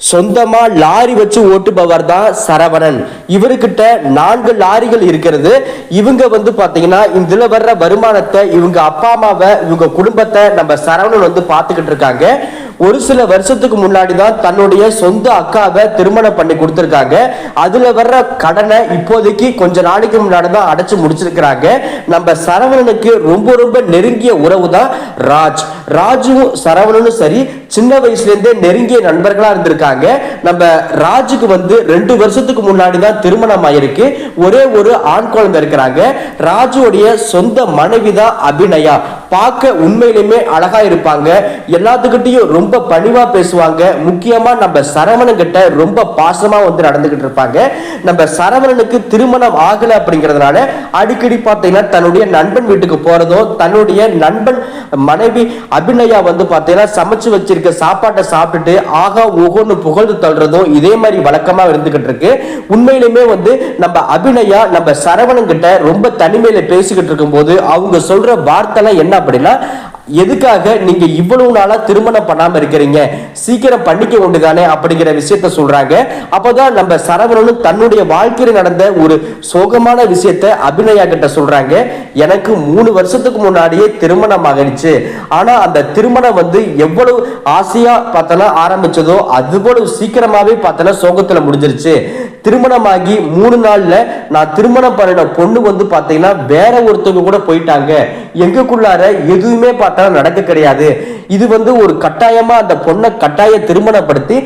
சொந்தமா லாரி வச்சு ஓட்டுபவர் தான் சரவணன். இவர்கிட்ட நான்கு லாரிகள் இருக்கிறது. இவங்க வந்து பாத்தீங்கன்னா இதுல வர்ற வருமானத்தை இவங்க அப்பா அம்மாவை இவங்க குடும்பத்தை நம்ம சரவணன் வந்து பார்த்துக்கிட்டு இருக்காங்க. ஒரு சில வருஷத்துக்கு முன்னாடி தான் தன்னுடைய சொந்த அக்காவை திருமணம் பண்ணி கொடுத்துருக்காங்க. அதுல வர்ற கடனை இப்போதைக்கு கொஞ்ச நாளைக்கு முன்னாடி தான் அடைச்சு முடிச்சிருக்கிறாங்க. நம்ம சரவணனுக்கு ரொம்ப ரொம்ப நெருங்கிய உறவு தான் ராஜ். ராஜும் சரவணனும் சரி சின்ன வயசுல இருந்தே நெருங்கிய நண்பர்களா இருந்திருக்காங்க. நம்ம ராஜுக்கு வந்து ரெண்டு வருஷத்துக்கு முன்னாடி தான் திருமணம் ஆயிருக்கு. ஒரே ஒரு ஆண் குழந்தை இருக்கிறாங்க. ராஜுடைய சொந்த மனைவி தான் அபிநயா. பார்க்க உண்மையிலுமே அழகா இருப்பாங்க. எல்லாத்துக்கிட்டையும் ரொம்ப பணிவா பேசுவாங்க. முக்கியமா நம்ம சரவணன் கிட்ட ரொம்ப பாசமா வந்து நடந்துகிட்டு இருப்பாங்க. நம்ம சரவணனுக்கு திருமணம் ஆகல அப்படிங்கறதுனால அடிக்கடி பார்த்தீங்கன்னா தன்னுடைய நண்பன் வீட்டுக்கு போறதும் தன்னுடைய நண்பன் மனைவி அபிநயா வந்து பார்த்தீங்கன்னா சமைச்சு வச்சிருக்க சாப்பாட்டை சாப்பிட்டுட்டு ஆகா ஓகோன்னு புகழ்ந்து தள்ளுறதும் இதே மாதிரி வழக்கமா இருந்துகிட்டு இருக்கு. உண்மையிலுமே வந்து நம்ம அபிநயா நம்ம சரவணன் கிட்ட ரொம்ப தனிமையில பேசிக்கிட்டு இருக்கும்போது அவங்க சொல்ற வார்த்தைலாம் என்ன அப்படின்னா எதுக்காக நீங்க இவ்வளவு நாளா திருமணம் பண்ணாம இருக்கிறீங்க? சீக்கிரம் பண்ணிக்க வேண்டியதானே அப்படிங்கிற விஷயத்த சொல்றாங்க. அப்போதான் நம்ம சரவணனும் தன்னுடைய வாழ்க்கையில் நடந்த ஒரு சோகமான விஷயத்த அபிநயா கிட்ட சொல்றாங்க. எனக்கு மூணு வருஷத்துக்கு முன்னாடியே திருமணம் ஆகிடுச்சு. ஆனா அந்த திருமணம் வந்து எவ்வளவு ஆசையா பார்த்தனா ஆரம்பிச்சதோ அதுபோல சீக்கிரமாவே பார்த்தனா சோகத்துல முடிஞ்சிருச்சு. திருமணமாகி மூணு நாள்ல நான் திருமணம் பண்ணின பொண்ணு வந்து பாத்தீங்கன்னா வேற ஒருத்தவங்க கூட போயிட்டாங்க. எங்களுக்குள்ளார எதுவுமே பார்த்தா நடக்க கிடையாது. இது வந்து ஒரு கட்டாயமா அந்த பொண்ணை கட்டாய திருமணப்படுத்தி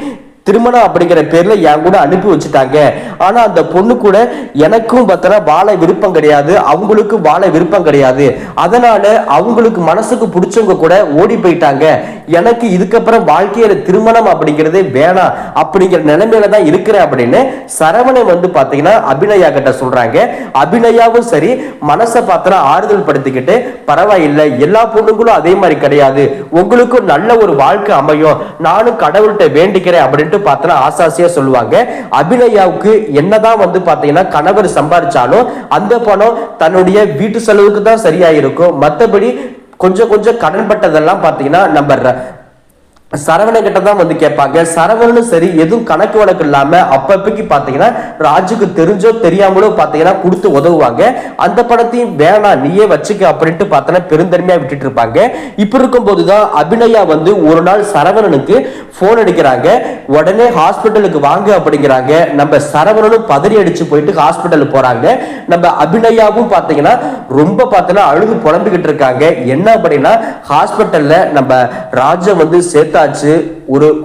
திருமணம் அப்படிங்கிற பேர்ல என் கூட அனுப்பி வச்சுட்டாங்க. ஆனா அந்த பொண்ணு கூட எனக்கும் பார்த்தனா வாழ விருப்பம் கிடையாது. அவங்களுக்கும் வாழ விருப்பம் கிடையாது. அதனால அவங்களுக்கு மனசுக்கு பிடிச்சவங்க கூட ஓடி போயிட்டாங்க. எனக்கு இதுக்கப்புறம் வாழ்க்கையில திருமணம் அப்படிங்கிறது வேணாம் அப்படிங்கிற நிலைமையில தான் இருக்கிறேன் அப்படின்னு சரவணன் வந்து பாத்தீங்கன்னா அபிநயா கிட்ட சொல்றாங்க. அபிநயாவும் சரி மனசை பார்த்தனா ஆறுதல் படுத்திக்கிட்டு பரவாயில்லை எல்லா பொண்ணுங்களும் அதே மாதிரி கிடையாது. உங்களுக்கும் நல்ல ஒரு வாழ்க்கை அமையும். நானும் கடவுள்கிட்ட வேண்டிக்கிறேன் அப்படின்னு அப்படின்ட்டு பார்த்தோன்னா ஆசாசியா சொல்லுவாங்க. அபிநயாவுக்கு என்னதான் வந்து பாத்தீங்கன்னா கணவர் சம்பாதிச்சாலும் அந்த பணம் தன்னுடைய வீட்டு செலவுக்கு தான் சரியா இருக்கும் மத்தபடி கொஞ்சம் கொஞ்சம் கடன்பட்டதெல்லாம் பாத்தீங்கன்னா நம்ம சரவண கிட்ட தான் வந்து கேட்பாங்க. சரவணனும் சரி எதுவும் கணக்கு வழக்கு இல்லாம அப்பப்பைக்கு பாத்தீங்கன்னா ராஜுக்கு தெரிஞ்சோ தெரியாமலோ பாத்தீங்கன்னா கொடுத்து உதவுவாங்க. அந்த படத்தையும் வேணாம் நீயே வச்சுக்க அப்படின்ட்டு பார்த்தோன்னா பெருந்தன்மையா விட்டுட்டு இருப்பாங்க. இப்ப இருக்கும்போது தான் அபிநயா வந்து ஒரு நாள் சரவணனுக்கு போன் அடிக்கிறாங்க. உடனே ஹாஸ்பிட்டலுக்கு வாங்க அப்படிங்கிறாங்க. நம்ம சரவணனும் பதறி அடிச்சு போயிட்டு ஹாஸ்பிட்டல் போறாங்க. நம்ம அபிநயாவும் பாத்தீங்கன்னா ரொம்ப பார்த்தோன்னா அழுது புலம்பிக்கிட்டு இருக்காங்க. என்ன அப்படின்னா ஹாஸ்பிட்டல்ல நம்ம ராஜ வந்து சேர்த்தாச்சு ஒரு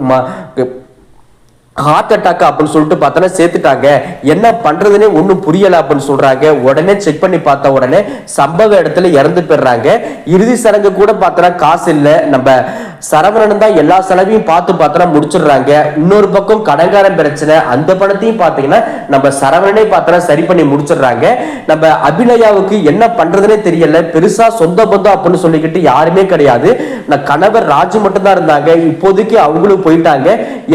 ஹார்ட் அட்டாக் அப்படின்னு சொல்லிட்டு பார்த்தோன்னா சேர்த்துட்டாங்க. என்ன பண்றதுன்னே ஒன்றும் புரியல அப்படின்னு சொல்றாங்க. உடனே செக் பண்ணி பார்த்த உடனே சம்பவ இடத்துல இறந்து போயிடுறாங்க. இறுதி சடங்கு கூட பார்த்தோன்னா காசு இல்லை. நம்ம சரவணன் தான் எல்லா செலவையும் பார்த்து பார்த்தனா முடிச்சிடுறாங்க. இன்னொரு பக்கம் கடங்காரன் பிரச்சனை அந்த பணத்தையும் பார்த்தீங்கன்னா நம்ம சரவணனே பார்த்தனா சரி பண்ணி முடிச்சிடுறாங்க. நம்ம அபிநயாவுக்கு என்ன பண்றதுனே தெரியல. பெருசா சொந்த பந்தம் அப்படின்னு சொல்லிக்கிட்டு யாருமே கிடையாது. நான் கணவர் ராஜு மட்டும் தான் இருந்தாங்க. இப்போதைக்கு அவங்களும் போயிட்டாங்க.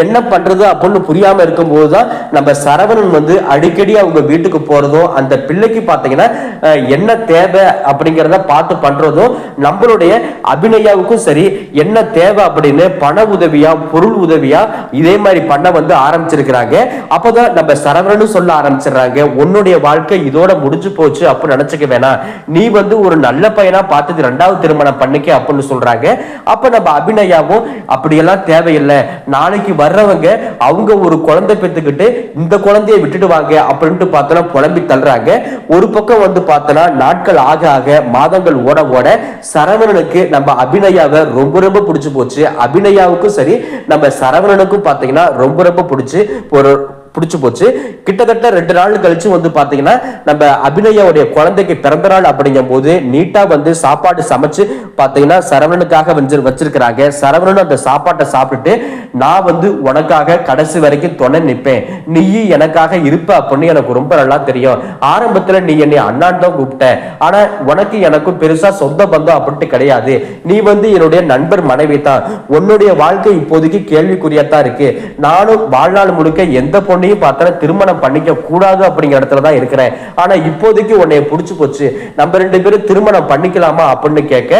என்ன பண்றது அப்படின்னு புரியாம இருக்கும்போது தான் நம்ம சரவணன் வந்து அடிக்கடி அவங்க வீட்டுக்கு போறதும் அந்த பிள்ளைக்கு பார்த்தீங்கன்னா என்ன தேவை அப்படிங்கிறத பார்த்து பண்றதும் நம்மளுடைய அபிநயாவுக்கும் சரி என்ன தேவை அப்படின்னு பண உதவியா பொருள் உதவியா இதே மாதிரி பண்ண வந்து ஆரம்பிச்சிருக்கிறாங்க. அப்பதான் நம்ம சரவணன்னு சொல்ல ஆரம்பிச்சிடுறாங்க. உன்னுடைய வாழ்க்கை இதோட முடிஞ்சு போச்சு அப்படின்னு நினைச்சுக்க வேணாம். நீ வந்து ஒரு நல்ல பையனா பார்த்தது ரெண்டாவது திருமணம் பண்ணிக்க அப்படின்னு சொல்றாங்க. அப்ப நம்ம அபிநயாவும் அப்படியெல்லாம் தேவையில்லை. நாளைக்கு வர்றவங்க அவங்க ஒரு குழந்தை பெற்றுக்கிட்டு இந்த குழந்தைய விட்டுடுவாங்க அப்படின்ட்டு பார்த்தோன்னா புலம்பி தள்ளுறாங்க. ஒரு பக்கம் வந்து பார்த்தோன்னா நாட்கள் ஆக ஆக மாதங்கள் ஓட ஓட சரவணனுக்கு நம்ம அபிநயாவை ரொம்ப ரொம்ப பிடிச்ச போச்சு. அபிநயாவுக்கும் சரி நம்ம சரவணனுக்கும் பார்த்தீங்கன்னா ரொம்ப ரொம்ப பிடிச்சு. ஒரு பிடிச்சு போச்சு. கிட்டத்தட்ட ரெண்டு நாள் கழிச்சு வந்து பாத்தீங்கன்னா நம்ம அபிநயாவுடைய குழந்தைக்கு பிறந்த நாள் அப்படிங்கும் போது நீட்டா வந்து சாப்பாடு சமைச்சு பாத்தீங்கன்னா சரவணனுக்காக வந்து வச்சிருக்கிறாங்க. சரவணன் அந்த சாப்பாட்டை சாப்பிட்டுட்டு நான் வந்து உனக்காக கடைசி வரைக்கும் துணை நிற்பேன் நீயும் எனக்காக இருப்ப அப்படின்னு எனக்கு ரொம்ப நல்லா தெரியும். ஆரம்பத்துல நீ என்னை அண்ணான் தான் கூப்பிட்ட. ஆனா உனக்கு எனக்கும் பெருசா சொந்த பந்தம் அப்படின்ட்டு கிடையாது. நீ வந்து என்னுடைய நண்பர் மனைவி தான் உன்னுடைய வாழ்க்கை இப்போதைக்கு கேள்விக்குறியா தான் இருக்கு. நானும் வாழ்நாள் முழுக்க எந்த பொண்ணு பொண்ணையும் பார்த்தா திருமணம் பண்ணிக்க கூடாது அப்படிங்கிற இடத்துல தான் இருக்கிறேன். ஆனா இப்போதைக்கு உன்னைய புடிச்சு போச்சு. நம்ம ரெண்டு பேரும் திருமணம் பண்ணிக்கலாமா அப்படின்னு கேட்க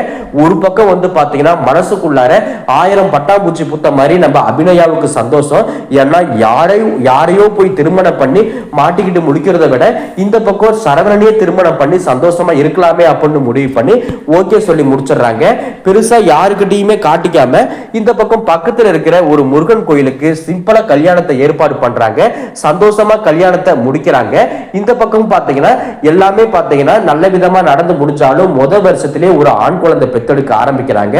ஒரு பக்கம் வந்து பாத்தீங்கன்னா மனசுக்குள்ளார ஆயிரம் பட்டாம்பூச்சி புத்த மாதிரி நம்ம அபிநயாவுக்கு சந்தோஷம். ஏன்னா யாரையும் யாரையோ போய் திருமணம் பண்ணி மாட்டிக்கிட்டு முடிக்கிறத விட இந்த பக்கம் சரவணனையே திருமணம் பண்ணி சந்தோஷமா இருக்கலாமே அப்படின்னு முடிவு பண்ணி ஓகே சொல்லி முடிச்சிடுறாங்க. பெருசா யாருக்கிட்டையுமே காட்டிக்காம இந்த பக்கம் பக்கத்துல இருக்கிற ஒரு முருகன் கோயிலுக்கு சிம்பிளா கல்யாணத்தை ஏற்பாடு பண்றாங்க. சந்தோஷமா கல்யாணத்தை முடிக்கிறாங்க. இந்த பக்கம் பாத்தீங்கன்னா எல்லாமே பாத்தீங்கன்னா நல்ல விதமா நடந்து முடிச்சாலும் முதல் வருஷத்திலே ஒரு ஆண் குழந்தை பெத்தெடுக்க ஆரம்பிக்கிறாங்க.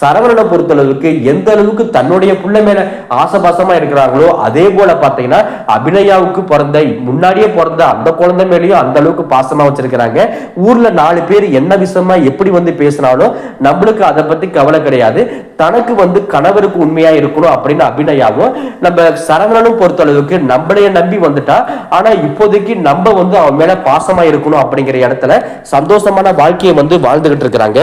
சரவணனை பொறுத்தளவுக்கு எந்த அளவுக்கு தன்னுடைய புள்ள மேல ஆசபாசமா இருக்கிறாங்களோ அதே போல பாத்தீங்கன்னா அபிநயாவுக்கு பிறந்த முன்னாடியே பிறந்த அந்த குழந்தை மேலேயும் அந்த அளவுக்கு பாசமா வச்சிருக்கிறாங்க. ஊர்ல நாலு பேர் என்ன விஷயமா எப்படி வந்து பேசினாலும் நம்மளுக்கு அதை பத்தி கவலை கிடையாது. தனக்கு வந்து கணவருக்கு உண்மையா இருக்கணும் அப்படின்னு அபிநயாவும் நம்ம சரவணனும் பொறுத்தளவுக்கு நம்மளைய நம்பி வந்துட்டா. ஆனா இப்போதைக்கு நம்ம வந்து அவன் மேல பாசமா இருக்கணும் அப்படிங்கிற இடத்துல சந்தோஷமான வாழ்க்கையை வந்து வாழ்ந்துகிட்டு இருக்கிறாங்க.